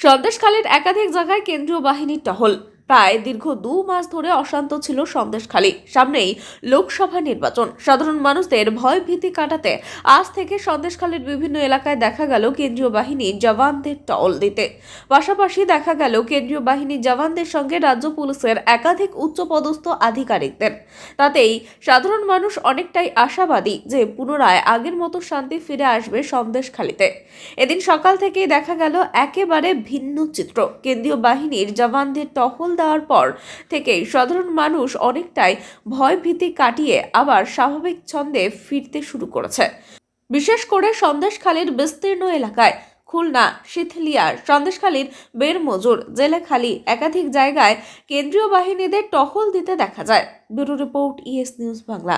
সন্দেশখালীর একাধিক জায়গায় কেন্দ্রীয় বাহিনীর টহল। প্রায় দীর্ঘ দু মাস ধরে অশান্ত ছিল সন্দেশখালী। সামনেই লোকসভা নির্বাচন। সাধারণ মানুষদের ভয় ভীতি কাটাতে আজ থেকে সন্দেশখালীর বিভিন্ন এলাকায় দেখা গেল কেন্দ্রীয় বাহিনী জওয়ানদের টহল দিতে। পাশাপাশি দেখা গেল কেন্দ্রীয় বাহিনীর জওয়ানদের সঙ্গে রাজ্য পুলিশের একাধিক উচ্চপদস্থ আধিকারিকদের। তাতেই সাধারণ মানুষ অনেকটাই আশাবাদী যে পুনরায় আগের মতো শান্তি ফিরে আসবে সন্দেশখালীতে। এদিন সকাল থেকেই দেখা গেল একেবারে ভিন্ন চিত্র। কেন্দ্রীয় বাহিনীর জওয়ানদের টহল দেওয়ার পর থেকেই সাধারণ মানুষ অনেকটাই ভয়ভীতি কাটিয়ে আবার স্বাভাবিক ছন্দে ফিরতে শুরু করেছে। বিশেষ করে সন্দেশখালীর বিস্তীর্ণ এলাকায় খুলনা শিথলিয়া সন্দেশখালীর বেরমজুর জেলেখালী একাধিক জায়গায় কেন্দ্রীয় বাহিনীদের টহল দিতে দেখা যায়। Bureau report ES news Bangla.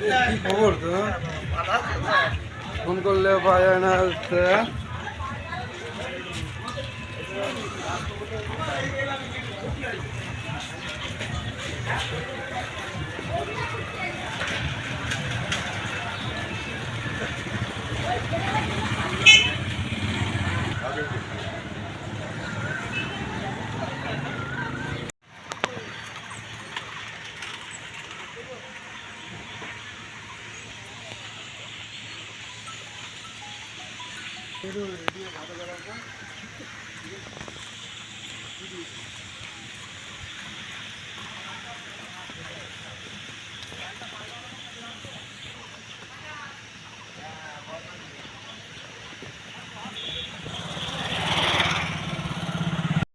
কি খবর তো ফোন করলেও পাওয়া যায় না Thank you. ভালো